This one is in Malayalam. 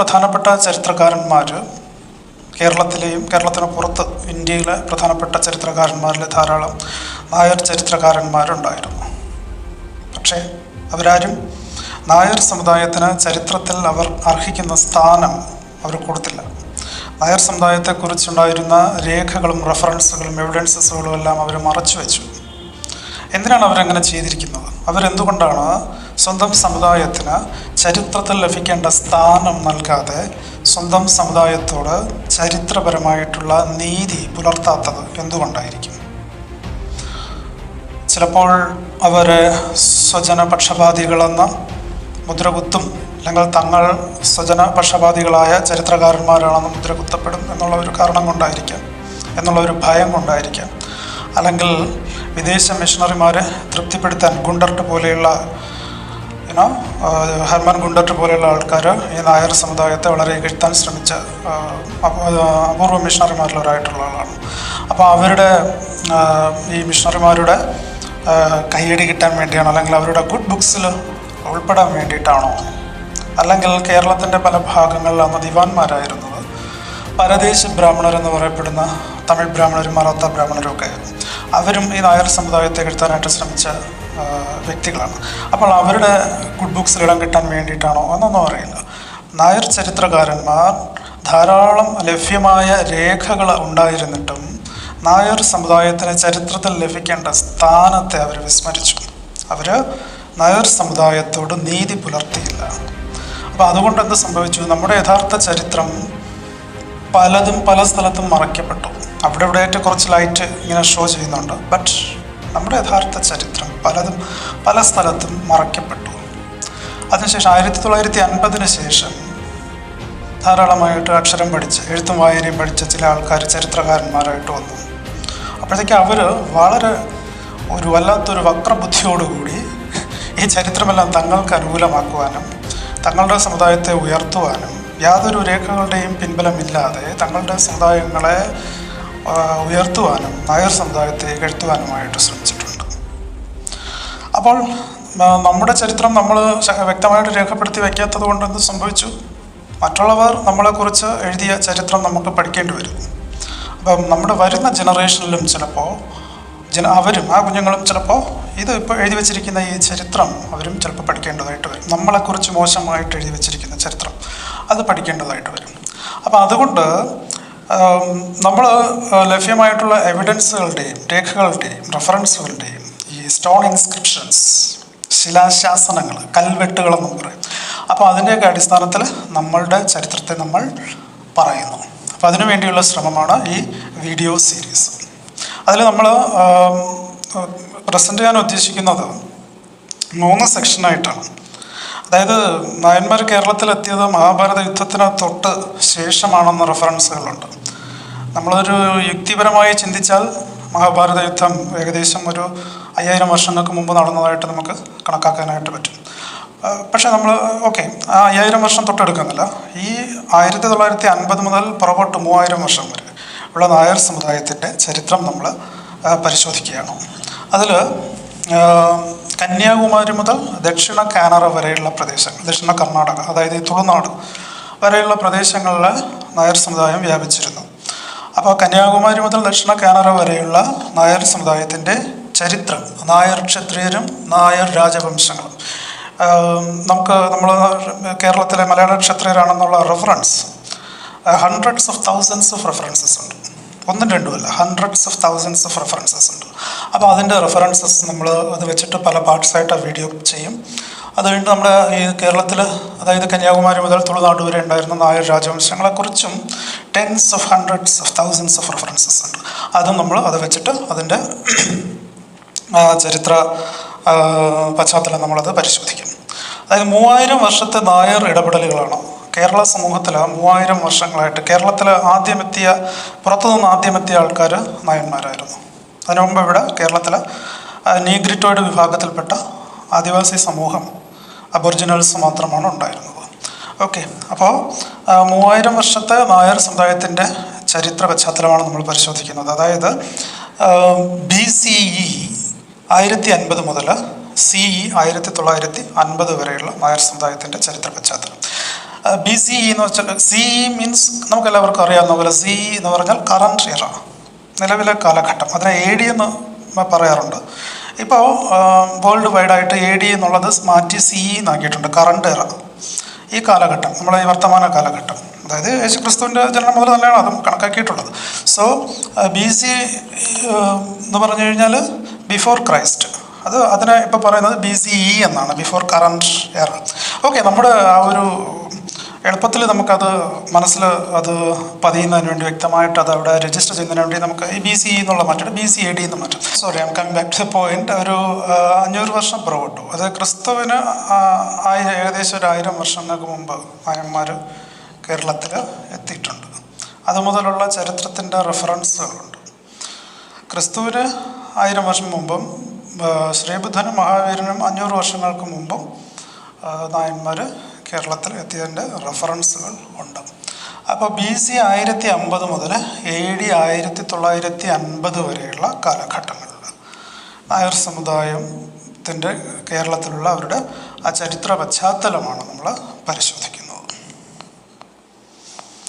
പ്രധാനപ്പെട്ട ചരിത്രകാരന്മാർ കേരളത്തിലെയും കേരളത്തിന് പുറത്ത് ഇന്ത്യയിലെ പ്രധാനപ്പെട്ട ചരിത്രകാരന്മാരിൽ ധാരാളം നായർ ചരിത്രകാരന്മാരുണ്ടായിരുന്നു. പക്ഷേ അവരാരും നായർ സമുദായത്തിന് ചരിത്രത്തിൽ അവർ അർഹിക്കുന്ന സ്ഥാനം അവർ കൊടുത്തില്ല. നായർ സമുദായത്തെക്കുറിച്ചുണ്ടായിരുന്ന രേഖകളും റെഫറൻസുകളും എവിഡൻസസുകളും എല്ലാം അവർ മറച്ചു വെച്ചു എന്തിനാണ് അവരങ്ങനെ ചെയ്തിരിക്കുന്നത്? അവരെന്തുകൊണ്ടാണ് സ്വന്തം സമുദായത്തിന് ചരിത്രത്തിൽ ലഭിക്കേണ്ട സ്ഥാനം നൽകാതെ സ്വന്തം സമുദായത്തോട് ചരിത്രപരമായിട്ടുള്ള നീതി പുലർത്താത്തത് എന്തുകൊണ്ടായിരിക്കും? ചിലപ്പോൾ അവർ സ്വജനപക്ഷപാതികളെന്ന മുദ്രകുത്തും അല്ലെങ്കിൽ തങ്ങൾ സ്വജനപക്ഷപാതികളായ ചരിത്രകാരന്മാരാണെന്ന് മുദ്രകുത്തപ്പെടും എന്നുള്ള ഒരു കാരണം കൊണ്ടായിരിക്കാം എന്നുള്ള ഒരു ഭയം കൊണ്ടായിരിക്കാം. അല്ലെങ്കിൽ വിദേശ മിഷണറിമാരെ തൃപ്തിപ്പെടുത്താൻ ഗുണ്ടർട്ട് പോലെയുള്ള യുനോ ഹർമൻ ഗുണ്ടറ്റ് പോലെയുള്ള ആൾക്കാർ ഈ നായർ സമുദായത്തെ വളരെ ഇകഴ്ത്താൻ ശ്രമിച്ച അപൂർവ മിഷണറിമാരിൽ ഒരായിട്ടുള്ള ആളാണ്. അപ്പോൾ അവരുടെ ഈ മിഷണറിമാരുടെ കൈയടി കിട്ടാൻ വേണ്ടിയാണോ അല്ലെങ്കിൽ അവരുടെ ഗുഡ് ബുക്സിൽ ഉൾപ്പെടാൻ വേണ്ടിയിട്ടാണോ? അല്ലെങ്കിൽ കേരളത്തിന്റെ പല ഭാഗങ്ങളിൽ അന്ന് ദിവാൻമാരായിരുന്നത് പരദേശ ബ്രാഹ്മണർ എന്ന് പറയപ്പെടുന്ന തമിഴ് ബ്രാഹ്മണരും മറാത്ത ബ്രാഹ്മണരും ഒക്കെ അവരും ഈ നായർ സമുദായത്തെ കിട്ടാനായിട്ട് ശ്രമിച്ച വ്യക്തികളാണ്. അപ്പോൾ അവരുടെ ഗുഡ് ബുക്സിൽ ഇടം കിട്ടാൻ വേണ്ടിയിട്ടാണോ എന്നൊന്നും അറിയില്ല. നായർ ചരിത്രകാരന്മാർ ധാരാളം ലഭ്യമായ രേഖകൾ ഉണ്ടായിരുന്നിട്ടും നായർ സമുദായത്തിന് ചരിത്രത്തിൽ ലഭിക്കേണ്ട സ്ഥാനത്തെ അവർ വിസ്മരിച്ചു. അവർ നായർ സമുദായത്തോട് നീതി പുലർത്തിയില്ല. അപ്പോൾ അതുകൊണ്ട് എന്ത് സംഭവിച്ചു? നമ്മുടെ യഥാർത്ഥ ചരിത്രം പലതും പല സ്ഥലത്തും മറയ്ക്കപ്പെട്ടു. അവിടെ ഇവിടെയായിട്ട് കുറച്ച് ലൈറ്റ് ഇങ്ങനെ ഷോ ചെയ്യുന്നുണ്ട്. ബട്ട് നമ്മുടെ യഥാർത്ഥ ചരിത്രം പലതും പല സ്ഥലത്തും മറയ്ക്കപ്പെട്ടു. അതിനുശേഷം ആയിരത്തി തൊള്ളായിരത്തി അൻപതിന് ശേഷം ധാരാളമായിട്ട് അക്ഷരം പഠിച്ച് എഴുത്തും വായനയും പഠിച്ച ചില ആൾക്കാർ ചരിത്രകാരന്മാരായിട്ട് വന്നു. അപ്പോഴത്തേക്ക് അവർ വളരെ ഒരു വല്ലാത്തൊരു വക്രബുദ്ധിയോടുകൂടി ഈ ചരിത്രമെല്ലാം തങ്ങൾക്ക് അനുകൂലമാക്കുവാനും തങ്ങളുടെ സമുദായത്തെ ഉയർത്തുവാനും യാതൊരു രേഖകളുടെയും പിൻബലമില്ലാതെ തങ്ങളുടെ സമുദായങ്ങളെ ഉയർത്തുവാനും നായർ സമുദായത്തെ എഴുത്തുവാനുമായിട്ട് ശ്രമിച്ചിട്ടുണ്ട്. അപ്പോൾ നമ്മുടെ ചരിത്രം നമ്മൾ വ്യക്തമായിട്ട് രേഖപ്പെടുത്തി വയ്ക്കാത്തത് കൊണ്ട് എന്ത് സംഭവിച്ചു? മറ്റുള്ളവർ നമ്മളെക്കുറിച്ച് എഴുതിയ ചരിത്രം നമുക്ക് പഠിക്കേണ്ടി വരും. അപ്പം നമ്മുടെ വരുന്ന ജനറേഷനിലും ചിലപ്പോൾ ജന അവരും ആ കുഞ്ഞുങ്ങളും ചിലപ്പോൾ ഇത് ഇപ്പോൾ എഴുതി വെച്ചിരിക്കുന്ന ഈ ചരിത്രം അവരും ചിലപ്പോൾ പഠിക്കേണ്ടതായിട്ട് വരും. നമ്മളെക്കുറിച്ച് മോശമായിട്ട് എഴുതി വെച്ചിരിക്കുന്ന ചരിത്രം അത് പഠിക്കേണ്ടതായിട്ട് വരും. അപ്പോൾ അതുകൊണ്ട് നമ്മൾ ലഭ്യമായിട്ടുള്ള എവിഡൻസുകളുടെയും രേഖകളുടെയും റെഫറൻസുകളുടെയും ഈ സ്റ്റോൺ ഇൻസ്ക്രിപ്ഷൻസ് ശിലാശാസനങ്ങൾ കൽവെട്ടുകളെന്ന് പറയും. അപ്പോൾ അതിന്റെയൊക്കെ അടിസ്ഥാനത്തിൽ നമ്മളുടെ ചരിത്രത്തെ നമ്മൾ പറയുന്നു. അപ്പോൾ അതിനു വേണ്ടിയുള്ള ശ്രമമാണ് ഈ വീഡിയോ സീരീസ് അതിൽ നമ്മൾ പ്രസന്റ് ചെയ്യാൻ ഉദ്ദേശിക്കുന്നത് മൂന്ന് സെക്ഷനായിട്ടാണ് അതായത് നായന്മാർ കേരളത്തിലെത്തിയത് മഹാഭാരത യുദ്ധത്തിന് തൊട്ട് ശേഷമാണെന്ന റെഫറൻസുകളുണ്ട്. നമ്മളൊരു യുക്തിപരമായി ചിന്തിച്ചാൽ മഹാഭാരത യുദ്ധം ഏകദേശം ഒരു അയ്യായിരം വർഷങ്ങൾക്ക് മുമ്പ് നടന്നതായിട്ട് നമുക്ക് കണക്കാക്കാനായിട്ട് പറ്റും. പക്ഷെ നമ്മൾ ഓക്കെ ആ അയ്യായിരം വർഷം തൊട്ടെടുക്കുന്നില്ല ഈ ആയിരത്തി തൊള്ളായിരത്തി അൻപത് മുതൽ പുറകോട്ട് മൂവായിരം വർഷം വരെ ഉള്ള നായർ സമുദായത്തിന്റെ ചരിത്രം നമ്മൾ പരിശോധിക്കുകയാണ്. അതിൽ കന്യാകുമാരി മുതൽ ദക്ഷിണ കാനറ വരെയുള്ള പ്രദേശങ്ങൾ ദക്ഷിണ കർണാടക അതായത് ഈ തുളുനാട് വരെയുള്ള പ്രദേശങ്ങളിൽ നായർ സമുദായം വ്യാപിച്ചിരുന്നു. അപ്പോൾ കന്യാകുമാരി മുതൽ ദക്ഷിണ കാനറ വരെയുള്ള നായർ സമുദായത്തിന്റെ ചരിത്രം നായർ ക്ഷത്രിയരും നായർ രാജവംശങ്ങളും. നമുക്ക് നമ്മൾ കേരളത്തിലെ മലയാള ക്ഷത്രിയരാണെന്നുള്ള reference hundreds of thousands of references ഉണ്ട്. ഒന്നും രണ്ടുമല്ല. Hundreds of thousands of references ഉണ്ട്. അപ്പോൾ അതിന്റെ റെഫറൻസസ് നമ്മൾ അത് വെച്ചിട്ട് പല പാർട്സായിട്ട് ആ വീഡിയോ ചെയ്യും. അത് കഴിഞ്ഞ് നമ്മുടെ ഈ കേരളത്തിൽ അതായത് കന്യാകുമാരി മുതൽ തുളുനാട് വരെ ഉണ്ടായിരുന്ന Nair രാജവംശങ്ങളെക്കുറിച്ചും tens of hundreds of thousands of references ഉണ്ട്. അതും നമ്മൾ അത് വെച്ചിട്ട് അതിന്റെ ചരിത്ര പശ്ചാത്തലം നമ്മളത് പരിശോധിക്കും. അതായത് മൂവായിരം വർഷത്തെ നായർ ഇടപെടലുകളാണ് കേരള സമൂഹത്തിൽ മൂവായിരം വർഷങ്ങളായിട്ട് കേരളത്തിൽ ആദ്യമെത്തിയ പുറത്തുനിന്ന് ആദ്യമെത്തിയ ആൾക്കാർ നായന്മാരായിരുന്നു. അതിനു മുമ്പ് ഇവിടെ കേരളത്തിൽ നീഗ്രിറ്റോയിഡ് വിഭാഗത്തിൽപ്പെട്ട ആദിവാസി സമൂഹം അബോറിജിനൽസ് മാത്രമാണ് ഉണ്ടായിരുന്നത്. ഓക്കെ അപ്പോൾ മൂവായിരം വർഷത്തെ നായർ സമുദായത്തിന്റെ ചരിത്ര പശ്ചാത്തലമാണ് നമ്മൾ പരിശോധിക്കുന്നത്. അതായത് ബി സി ഇ ആയിരത്തി അൻപത് മുതൽ സി ഇ ആയിരത്തി തൊള്ളായിരത്തി അൻപത് വരെയുള്ള നായർ സമുദായത്തിന്റെ ചരിത്ര പശ്ചാത്തലം. ബി സി ഇ എന്ന് വെച്ചാൽ സി മീൻസ് നമുക്ക് എല്ലാവർക്കും അറിയാവുന്ന പോലെ സി എന്ന് പറഞ്ഞാൽ കറണ്ട് ഇയറ നിലവിലെ കാലഘട്ടം. അതിനെ എ ഡി എന്ന് പറയാറുണ്ട്. ഇപ്പോൾ വേൾഡ് വൈഡായിട്ട് എ ഡി എന്നുള്ളത് മാറ്റി സി ഇ എന്നാക്കിയിട്ടുണ്ട് കറണ്ട് ഇയർ ഈ കാലഘട്ടം നമ്മളെ ഈ വർത്തമാന കാലഘട്ടം അതായത് യേശുക്രിസ്തുവിന്റെ ജനനം മുതൽ തന്നെയാണ് അതും കണക്കാക്കിയിട്ടുള്ളത്. സോ ബി സി എന്ന് പറഞ്ഞു കഴിഞ്ഞാൽ ബിഫോർ ക്രൈസ്റ്റ് അത് അതിനെ ഇപ്പോൾ പറയുന്നത് ബി സി ഇ എന്നാണ് ബിഫോർ കറണ്ട് ഇയർ ഓക്കെ നമ്മുടെ ആ ഒരു എളുപ്പത്തിൽ നമുക്കത് മനസ്സിൽ അത് പതിയുന്നതിന് വേണ്ടി വ്യക്തമായിട്ട് അത് അവിടെ രജിസ്റ്റർ ചെയ്യുന്നതിന് വേണ്ടി നമുക്ക് ബി സി എന്നുള്ള മാറ്റം ബി സി എ ഡി എന്ന് മാറ്റും. Sorry I coming back to point ഒരു അഞ്ഞൂറ് വർഷം പുറകോട്ടു. അത് ക്രിസ്തുവിന് ആയി ഏകദേശം ഒരു ആയിരം വർഷങ്ങൾക്ക് മുമ്പ് നായന്മാർ കേരളത്തിൽ എത്തിയിട്ടുണ്ട്. അതുമുതലുള്ള ചരിത്രത്തിന്റെ റെഫറൻസുകളുണ്ട് ക്രിസ്തുവിന് ആയിരം വർഷം മുമ്പും ശ്രീബുദ്ധനും മഹാവീരനും അഞ്ഞൂറ് വർഷങ്ങൾക്ക് മുമ്പും നായന്മാർ കേരളത്തിൽ എത്തിയതിന്റെ റെഫറൻസുകൾ ഉണ്ട്. അപ്പോൾ ബി സി ആയിരത്തി അമ്പത് മുതൽ എ ഡി ആയിരത്തി തൊള്ളായിരത്തി അൻപത് വരെയുള്ള കാലഘട്ടങ്ങളിൽ നായർ സമുദായത്തിന്റെ കേരളത്തിലുള്ള അവരുടെ ആ ചരിത്ര പശ്ചാത്തലമാണ് നമ്മൾ പരിശോധിക്കുന്നത്.